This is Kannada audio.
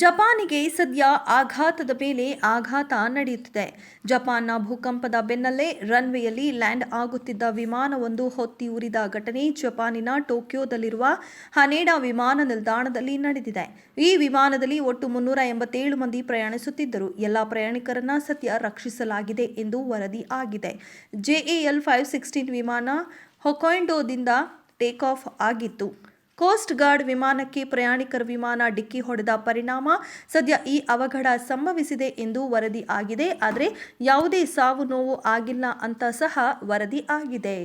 ಜಪಾನಿಗೆ ಸದ್ಯ ಆಘಾತದ ಮೇಲೆ ಆಘಾತ ನಡೆಯುತ್ತಿದೆ. ಜಪಾನ್ನ ಭೂಕಂಪದ ಬೆನ್ನಲ್ಲೇ ರನ್ವೇಯಲ್ಲಿ ಲ್ಯಾಂಡ್ ಆಗುತ್ತಿದ್ದ ವಿಮಾನವೊಂದು ಹೊತ್ತಿ ಉರಿದ ಘಟನೆ ಜಪಾನಿನ ಟೋಕಿಯೋದಲ್ಲಿರುವ ಹನೇಡಾ ವಿಮಾನ ನಿಲ್ದಾಣದಲ್ಲಿ ನಡೆದಿದೆ. ಈ ವಿಮಾನದಲ್ಲಿ ಒಟ್ಟು ಮುನ್ನೂರ ಎಂಬತ್ತೇಳು ಮಂದಿ ಪ್ರಯಾಣಿಸುತ್ತಿದ್ದರು. ಎಲ್ಲ ಪ್ರಯಾಣಿಕರನ್ನ ಸದ್ಯ ರಕ್ಷಿಸಲಾಗಿದೆ ಎಂದು ವರದಿ ಆಗಿದೆ. ಜೆಎಎಲ್ ಫೈವ್ ಸಿಕ್ಸ್ಟೀನ್ ವಿಮಾನ ಹೊಕೊಂಡೋದಿಂದ ಟೇಕ್ ಆಫ್ ಆಗಿತ್ತು. ಕೋಸ್ಟ್ ಗಾರ್ಡ್ ವಿಮಾನಕ್ಕೆ ಪ್ರಯಾಣಿಕರ ವಿಮಾನ ಡಿಕ್ಕಿ ಹೊಡೆದ ಪರಿಣಾಮ ಸದ್ಯ ಈ ಅವಘಡ ಸಂಭವಿಸಿದೆ ಎಂದು ವರದಿ ಆಗಿದೆ. ಆದರೆ ಯಾವುದೇ ಸಾವು ನೋವು ಆಗಿಲ್ಲ ಅಂತ ಸಹ ವರದಿ ಆಗಿದೆ.